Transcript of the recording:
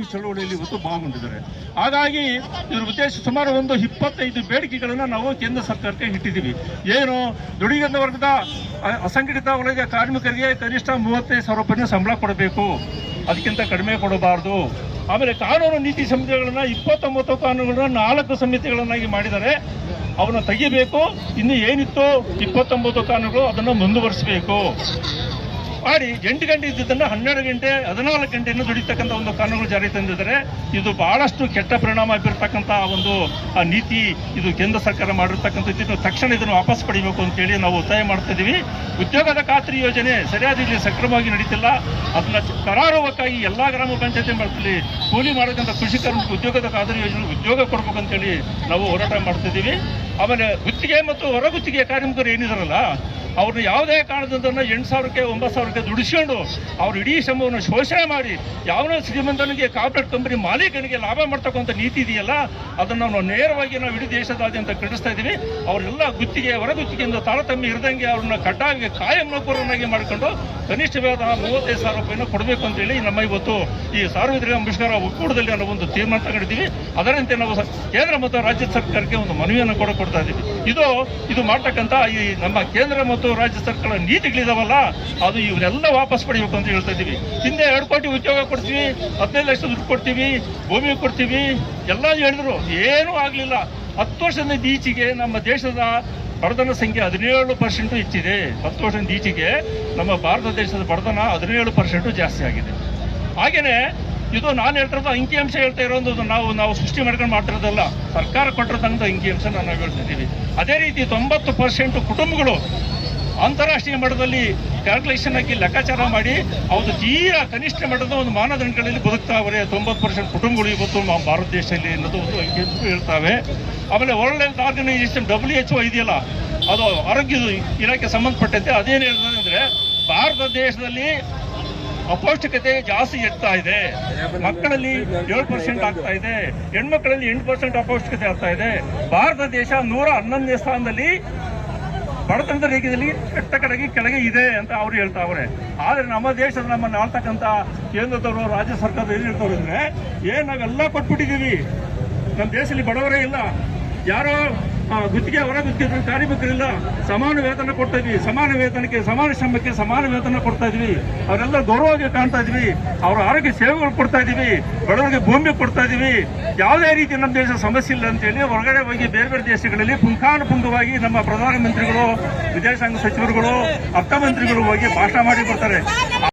ಈ ಚಳವಳಿಯಲ್ಲಿ ಇವತ್ತು ಭಾಗಗೊಂಡಿದ್ದಾರೆ ಹಾಗಾಗಿ ಇದ್ರ ಉದ್ದೇಶ ಸುಮಾರು ಒಂದು ಇಪ್ಪತ್ತೈದು ಬೇಡಿಕೆಗಳನ್ನು ನಾವು ಕೇಂದ್ರ ಸರ್ಕಾರಕ್ಕೆ ಇಟ್ಟಿದ್ದೀವಿ. ಏನು, ದುಡಿಗಂದ ವರ್ಗದ ಅಸಂಘಟಿತ ವಲಯದ ಕಾರ್ಮಿಕರಿಗೆ ಕನಿಷ್ಠ ಮೂವತ್ತೈದು ಸಾವಿರ ರೂಪಾಯಿನ ಸಂಬಳ ಕೊಡಬೇಕು. ಅದಕ್ಕಿಂತ ಕಡಿಮೆ ಕೊಡಬಾರ್ದು. ಆಮೇಲೆ ಕಾನೂನು ನೀತಿ ಸಮಿತಿಗಳನ್ನ ಇಪ್ಪತ್ತೊಂಬತ್ತು ಕಾನೂನುಗಳನ್ನ ನಾಲ್ಕು ಸಮಿತಿಗಳನ್ನಾಗಿ ಮಾಡಿದ್ದಾರೆ. ಅವನ್ನ ತೆಗಿಬೇಕು. ಇನ್ನು ಏನಿತ್ತು ಇಪ್ಪತ್ತೊಂಬತ್ತು ಕಾನೂನುಗಳು ಅದನ್ನು ಮುಂದುವರಿಸಬೇಕು. ಮಾಡಿ ಎಂಟು ಗಂಟೆ ಇದ್ದಿದ್ದನ್ನ ಹನ್ನೆರಡು ಗಂಟೆ, ಹದಿನಾಲ್ಕು ಗಂಟೆಯನ್ನು ದುಡಿತಕ್ಕಂಥ ಒಂದು ಕಾನೂನು ಜಾರಿ ತಂದಿದ್ದಾರೆ ಇದು ಬಹಳಷ್ಟು ಕೆಟ್ಟ ಪರಿಣಾಮ ಬೀರ್ತಕ್ಕಂಥ ಒಂದು ನೀತಿ ಇದು ಕೇಂದ್ರ ಸರ್ಕಾರ ಮಾಡಿರ್ತಕ್ಕಂಥ ಇದನ್ನು ತಕ್ಷಣ ಇದನ್ನು ವಾಪಸ್ ಪಡಿಬೇಕು ಅಂತೇಳಿ ನಾವು ಒತ್ತಾಯ ಮಾಡ್ತಿದ್ದೀವಿ ಉದ್ಯೋಗದ ಖಾತ್ರಿ ಯೋಜನೆ ಸರಿಯಾದ ಇಲ್ಲಿ ಸಕ್ರಮವಾಗಿ ನಡೀತಿಲ್ಲ. ಅದನ್ನ ಕರಾರೋಗಕ್ಕಾಗಿ ಎಲ್ಲ ಗ್ರಾಮ ಪಂಚಾಯತಿ ಮಾಡ್ತೀವಿ ಕೂಲಿ ಕೃಷಿ ಕೃಷಿಕರಿಗೆ ಉದ್ಯೋಗದ ಖಾತ್ರಿ ಯೋಜನೆ, ಉದ್ಯೋಗ ಕೊಡ್ಬೇಕು ಅಂತೇಳಿ ನಾವು ಹೋರಾಟ ಮಾಡ್ತಿದ್ದೀವಿ ಆಮೇಲೆ ಗುತ್ತಿಗೆ ಮತ್ತು ಹೊರಗುತ್ತಿಗೆ ಕಾರ್ಮಿಕರು ಏನಿದಾರಲ್ಲ ಅವ್ರನ್ನ ಯಾವುದೇ ಕಾರಣದಿಂದ ಎಂಟು ಸಾವಿರಕ್ಕೆ, ಒಂಬತ್ತು ಸಾವಿರಕ್ಕೆ ದುಡಿಸ್ಕೊಂಡು ಅವ್ರು ಇಡೀ ಶ್ರಮವನ್ನು ಶೋಷಣೆ ಮಾಡಿ ಯಾವನೋ ಶ್ರೀಮಂತನಿಗೆ ಕಾರ್ಪೊರೇಟ್ ಕಂಪನಿ ಮಾಲೀಕನಿಗೆ ಲಾಭ ಮಾಡ್ತಕ್ಕಂಥ ನೀತಿ ಇದೆಯಲ್ಲ, ಅದನ್ನು ನಾವು ನೇರವಾಗಿ ನಾವು ಇಡೀ ದೇಶದಾದ್ಯಂತ ಖಂಡಿಸ್ತಾ ಇದ್ದೀವಿ. ಅವರೆಲ್ಲ ಗುತ್ತಿಗೆ, ಹೊರಗುತ್ತಿಗೆಯಿಂದ ತಾರತಮ್ಯ ಇರದಂಗೆ ಅವ್ರನ್ನ ಕಡ್ಡಾಯ ಕಾಯಂ ನೌಕರನ್ನಾಗಿ ಮಾಡಿಕೊಂಡು ಕನಿಷ್ಠ ವೇತನ ಮೂವತ್ತೈದು ಸಾವಿರ ರೂಪಾಯಿನ ಕೊಡಬೇಕು ಅಂತೇಳಿ ನಮ್ಮ ಇವತ್ತು ಈ ಸಾರ್ವಜನಿಕ ಮುಷ್ಕರ ಒಕ್ಕೂಟದಲ್ಲಿ ಅನ್ನೋ ಒಂದು ತೀರ್ಮಾನ ತಗೊಂಡಿದ್ದೀವಿ. ಅದರಂತೆ ನಾವು ಕೇಂದ್ರ ಮತ್ತು ರಾಜ್ಯ ಸರ್ಕಾರಕ್ಕೆ ಒಂದು ಮನವಿಯನ್ನು ಕೂಡ ಕೊಡ್ತಾ ಇದ್ದೀವಿ. ಇದು ಇದು ಮಾಡ್ತಕ್ಕಂಥ ಈ ನಮ್ಮ ಕೇಂದ್ರ ಮತ್ತು ರಾಜ್ಯ ಸರ್ಕಾರ ನೀತಿಗಳಿದಾವಲ್ಲ, ಅದು ಇವರೆಲ್ಲ ವಾಪಸ್ ಪಡಿಬೇಕು ಅಂತ ಹೇಳ್ತಾ ಇದ್ದೀವಿ. ಹಿಂದೆ ಎರಡು ಕೋಟಿ ಉದ್ಯೋಗ ಕೊಡ್ತೀವಿ, ಹದಿನೈದು ಲಕ್ಷ ದುಡ್ಡು ಕೊಡ್ತೀವಿ, ಭೂಮಿ ಕೊಡ್ತೀವಿ, ಎಲ್ಲ ಹೇಳಿದ್ರು. ಏನೂ ಆಗಲಿಲ್ಲ. ಹತ್ತು ವರ್ಷದಿಂದ ಈಚೆಗೆ ನಮ್ಮ ದೇಶದ ಬಡತನ ಸಂಖ್ಯೆ ಹದಿನೇಳು ಪರ್ಸೆಂಟು ಹೆಚ್ಚಿದೆ. ಹತ್ತು ವರ್ಷದಿಂದ ಈಚೆಗೆ ನಮ್ಮ ಭಾರತ ದೇಶದ ಬಡತನ ಹದಿನೇಳು ಪರ್ಸೆಂಟು ಜಾಸ್ತಿ ಆಗಿದೆ. ಹಾಗೇನೆ, ಇದು ನಾನು ಹೇಳ್ತಿರೋದು ಅಂಕಿಅಂಶ ಹೇಳ್ತಾ ಇರೋದು ನಾವು ನಾವು ಸೃಷ್ಟಿ ಮಾಡ್ಕೊಂಡು ಮಾಡ್ತಿರೋದಲ್ಲ. ಸರ್ಕಾರ ಕೊಟ್ಟಿರ್ತಕ್ಕಂಥ ಅಂಕಿಅಂಶ ನಾವು ಹೇಳ್ತಿದ್ದೀವಿ ಅದೇ ರೀತಿ ತೊಂಬತ್ತು ಪರ್ಸೆಂಟ್ ಕುಟುಂಬಗಳು ಅಂತಾರಾಷ್ಟ್ರೀಯ ಮಟ್ಟದಲ್ಲಿ ಕ್ಯಾಲ್ಕುಲೇಷನ್ ಆಗಿ ಲೆಕ್ಕಾಚಾರ ಮಾಡಿ ಅವರು ತೀರಾ ಕನಿಷ್ಠ ಮಟ್ಟದ ಒಂದು ಮಾನದಂಡಗಳಲ್ಲಿ ಬದುಕ್ತಾವ್ರೆ ತೊಂಬತ್ತು ಪರ್ಸೆಂಟ್ ಕುಟುಂಬಗಳು ಇವತ್ತು ನಮ್ಮ ಭಾರತ ದೇಶದಲ್ಲಿ ಅನ್ನೋದು ಒಂದು ಅಂಕಿಅಂಶ ಹೇಳ್ತಾವೆ. ಆಮೇಲೆ World Health Organization W H O ಇದೆಯಲ್ಲ, ಅದು ಆರೋಗ್ಯದ ಇಲಾಖೆ ಸಂಬಂಧಪಟ್ಟಂತೆ ಅದೇನು ಹೇಳ್ತದೆ ಅಂದರೆ, ಭಾರತ ದೇಶದಲ್ಲಿ ಅಪೌಷ್ಟಿಕತೆ ಜಾಸ್ತಿ ಇರ್ತಾ ಇದೆ. ಮಕ್ಕಳಲ್ಲಿ ಏಳು ಪರ್ಸೆಂಟ್ ಆಗ್ತಾ ಇದೆ. ಹೆಣ್ಮಕ್ಳಲ್ಲಿ ಎಂಟು ಪರ್ಸೆಂಟ್ ಅಪೌಷ್ಟಿಕತೆ ಆಗ್ತಾ ಇದೆ. ಭಾರತ ದೇಶ ನೂರ ಹನ್ನೊಂದನೇ ಸ್ಥಾನದಲ್ಲಿ ಬಡತನದ ರೇಖೆಯಲ್ಲಿ ಕಡೆಗೆ ಕೆಳಗೆ ಇದೆ ಅಂತ ಅವ್ರು ಹೇಳ್ತಾವ್ರೆ. ಆದ್ರೆ ನಮ್ಮ ದೇಶದ ನಮ್ಮನ್ನ ಆಳ್ತಕ್ಕಂಥ ಕೇಂದ್ರದವರು, ರಾಜ್ಯ ಸರ್ಕಾರದ ಏನಿರ್ತಾವ್ರು ಅಂದರೆ ಏನ್ ನಾವೆಲ್ಲ ಕೊಟ್ಬಿಟ್ಟಿದೀವಿ ನಮ್ಮ ದೇಶದಲ್ಲಿ ಬಡವರೇ ಇಲ್ಲ. ಯಾರೋ ಗುತ್ತಿಗೆ ಹೊರ ಗುತ್ತಿಗೆ. ಕಾರ್ಮಿಕರಿಲ್ಲ ಸಮಾನ ವೇತನ ಕೊಡ್ತಾ ಇದ್ವಿ. ಸಮಾನ ವೇತನಕ್ಕೆ, ಸಮಾನ ಶ್ರಮಕ್ಕೆ ಸಮಾನ ವೇತನ ಕೊಡ್ತಾ ಇದ್ವಿ. ಅವರೆಲ್ಲ ಗೌರವವಾಗಿ ಕಾಣ್ತಾ ಇದ್ವಿ. ಅವ್ರ ಆರೋಗ್ಯ ಸೇವೆಗಳು ಕೊಡ್ತಾ ಇದೀವಿ. ಬಡವರಿಗೆ ಭೂಮಿ ಕೊಡ್ತಾ ಇದೀವಿ. ಯಾವುದೇ ರೀತಿ ನಮ್ಮ ದೇಶ ಸಮಸ್ಯೆ ಇಲ್ಲ ಅಂತೇಳಿ ಹೊರಗಡೆ ಹೋಗಿ ಬೇರೆ ಬೇರೆ ದೇಶಗಳಲ್ಲಿ ಪುಂಖಾನುಪುಂಖವಾಗಿ ನಮ್ಮ ಪ್ರಧಾನಮಂತ್ರಿಗಳು, ವಿದೇಶಾಂಗ ಸಚಿವರುಗಳು ಅರ್ಥಮಂತ್ರಿಗಳು ಹೋಗಿ ಭಾಷಣ ಮಾಡಿ ಬರ್ತಾರೆ.